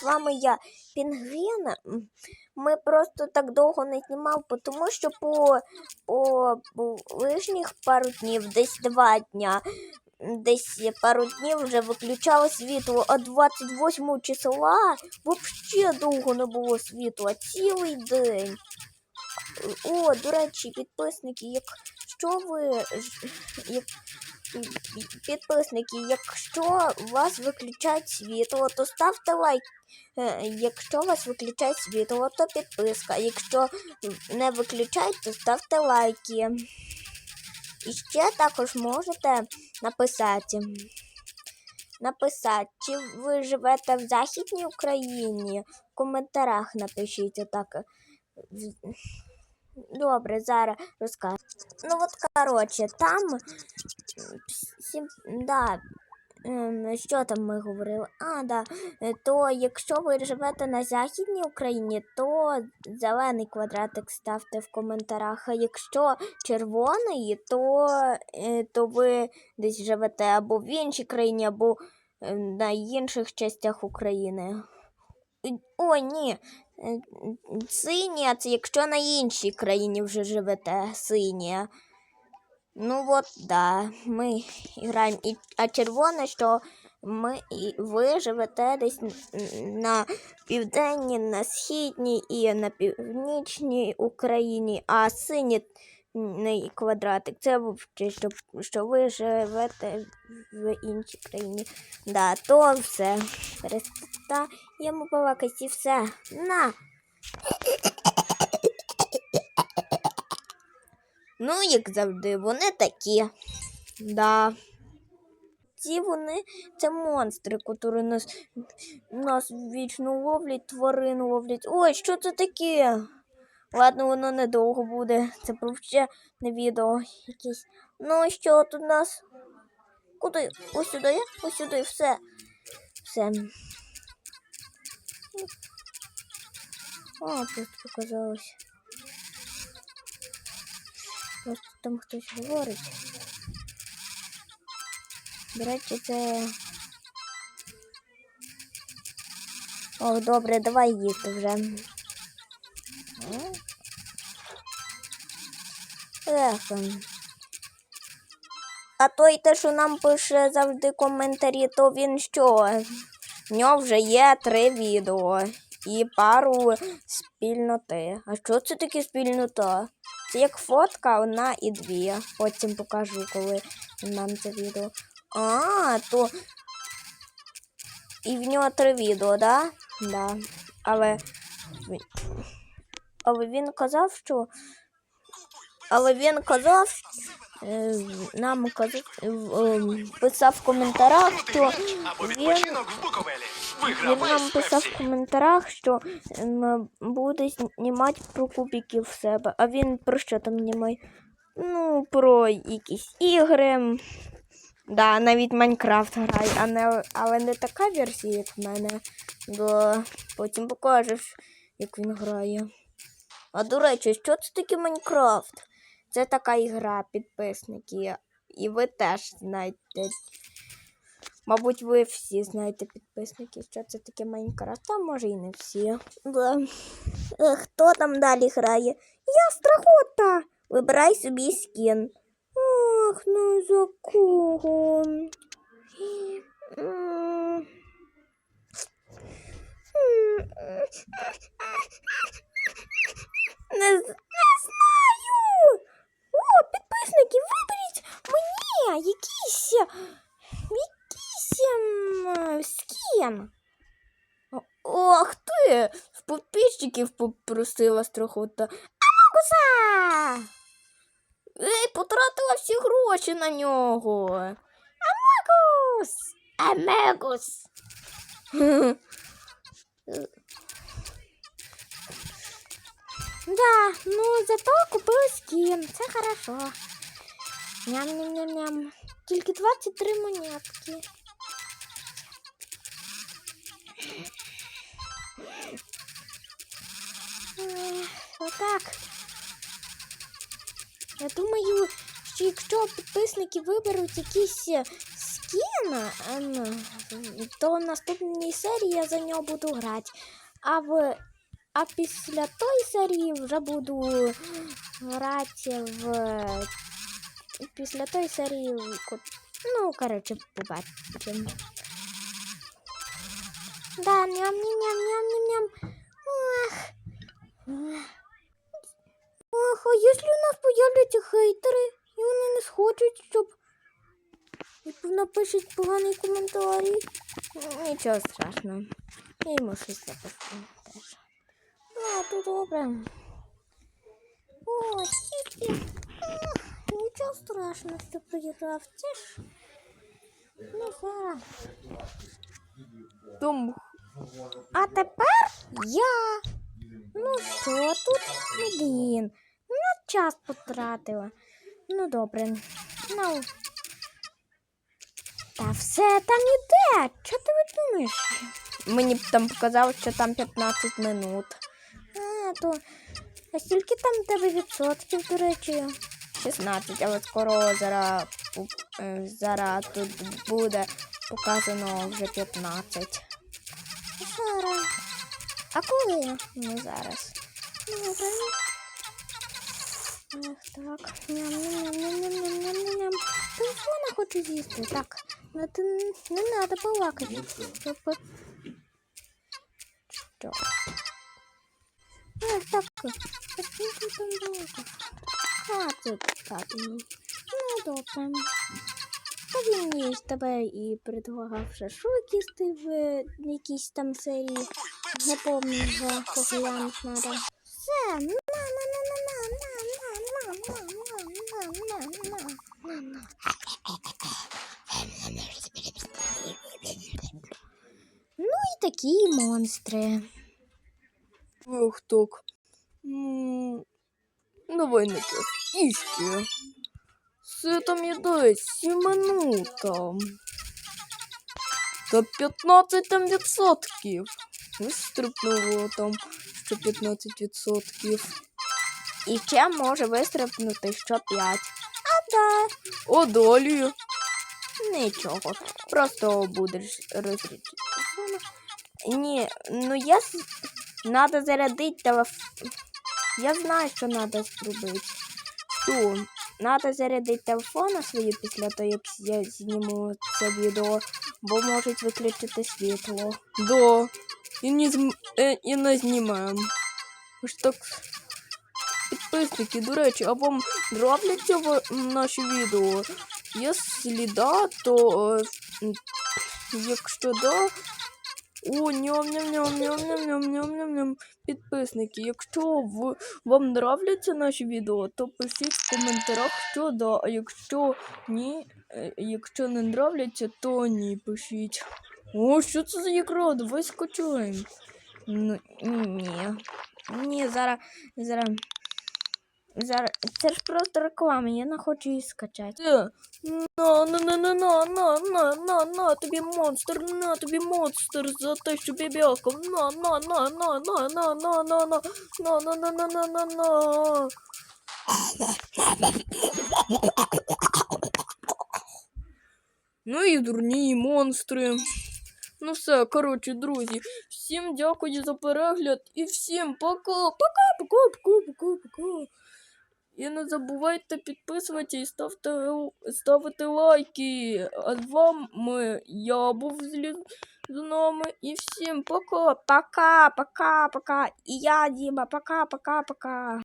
з вами я, Пінгвін. Ми просто так довго не знімав, тому що по, по, по лишніх пару днів, десь два дня, десь пару днів вже виключало світло, а 28 числа взагалі довго не було світла, цілий день. О, до речі, підписники, якщо ви як, підписники, якщо вас виключають світло, то ставте лайк. Е, Якщо вас виключають світло, то підписка. Якщо не виключають, то ставте лайки. І ще також можете написати. Написати, чи ви живете в Західній Україні? В коментарях напишіть отак. В- Добре, зараз розкажу. Ну от, коротше, там м, сім, да, ем, що там ми говорили? А, да. е, То якщо ви живете на Західній Україні, то зелений квадратик ставте в коментарях. А якщо червоний, то, е, то ви десь живете або в іншій країні, або е, на інших частях України. О, ні. Синє, це якщо на іншій країні вже живете, синє. Ну от, да, ми граємо. І, а червоне, що ми і ви живете десь на південній, на східній і на північній Україні, а синій квадратик це що, що ви живете в іншій країні. Да, то все. Перестаємо балакати все. На! Ну, як завжди, вони такі. Да. Ці вони це монстри, які нас, нас вічно ловлять, тварин ловлять. Ой, що це таке? Ладно, воно недовго буде. Це ще не відео якесь. Ну, що тут у нас? Куди? Ось сюди? Ось сюди, все. Все. О, просто показалось. Там хтось говорить. До речі, це. Ох, добре, давай їсти вже. Ех. ем. А той те, що нам пише завжди коментарі, то він що? В нього вже є три відео і пару спільноти. А що це таке спільнота? Це як фотка, одна і дві. Потім покажу, коли нам це відео. А, то. І в нього три відео, да? Да. Але. Але він казав, що. Але він казав, е, нам е, е, писав в коментарях, що він він нам писав в коментарях, що ем, буде знімати про кубики в себе. А він про що там знімає? Ну, про якісь ігри. Да, навіть Майнкрафт грає, а не, але не така версія, як в мене. Да. Потім покажеш, як він грає. А до речі, що це таке Майнкрафт? Це така ігра, підписники. І ви теж знаєте. Мабуть, ви всі знаєте підписники, що це таке Майнкрафт, а може і не всі. Да. Е, Хто там далі грає? Я страхота. Вибирай собі скін. Ох, ну за кого? Не, з- не знаю. О, підписники, виберіть мені якийсь якийсь ем, скін. О- Ох! В підписчиків попросила страхота. Амагуса! Ей, потратила всі гроші на нього. Амагус! Амагус! Да, ну зато купила скін, це хорошо. Ням-ням-ням-ням. Тільки 23 монетки. Отак. Я думаю, що якщо підписники виберуть якийсь е, скін, е, ну, то в наступній серії я за нього буду грати. А в а після тої серії вже буду грати в. Після тої серії. Ну, коротше, побачимо. Да, ням-ням-ням-ням-ням. Ох. Ох, а якщо у нас появляться хейтери, і вони не схочуть, щоб напишуть поганий коментарі. Нічого страшного. Я йому щось запишу теж. Ну, то добре. О, тільки. Ах, Нічого страшного, що проіграв. Це ж. Ну, зараз. Том, А тепер я. Ну що тут? Ну, блін. На час потратила. Ну добре. Ну. Та все там іде. Чого ти думаєш? мені б там показав, що там 15 минут. А, то. А скільки там тебе відсотків, до речі? 16, але скоро зараз, е, зараз тут буде показано вже 15. А коли? Ну зараз. Добре. Так. Ням-ням-ням-ням-ням-ням-ням. Телефона хочу з'їсти. Так. Ну, не треба балакати. Щоб... Що? Ах, так. А тут так. ну. Ну, добре. Та він з тебе і предлагав шашлик їсти в якійсь там серії. Не пам'ятаю, вже поглянути треба. Все, на на на на на на на на на на на на на на Ну і такі монстри. Ох, так. М, Давай не так. І ще. Все там іде 7 минут. там. Та 15 там відсотків. Вистрипнуло там ще 15 відсотків. І ще може вистрибнути що 5. А да, А далі. нічого. Просто будеш телефона. Ні, ну я надо зарядити телефон. Я знаю, що треба зробити. Що? Надо зарядити телефон на свою після того, як я зніму це відео, бо можуть виключити світло. Да. І не, зм... і не знімаємо. Ось так. Підписники, до речі, а вам нравляться наші відео? Якщо да, то якщо да. О, ням ням ням ням ням ням ням ням ням Підписники, якщо в, вам нравляться наші відео, то пишіть в коментарях, що да, а якщо ні, якщо не нравляться, то ні, пишіть. О, що це за ігра? Давай скачаємо. Ну, ні. Ні, зараз. Зараз. Зараз. Це ж просто реклама, я не хочу її скачати. Це. На, на, на, на, на, на, на, на, на, тобі монстр, на, тобі монстр за те, що бібяком. На, на, на, на, на, на, на, на, на, на, на, на, на, на, на, на. Ну і дурні монстри. Ну все, коротше, друзі, всім дякую за перегляд і всім пока, пока, пока, пока, пока, пока. І не забувайте підписуватися і ставте, ставити лайки. А з вами я був з, нами. І всім пока. Пока, пока, пока. І я, Діма, пока, пока, пока.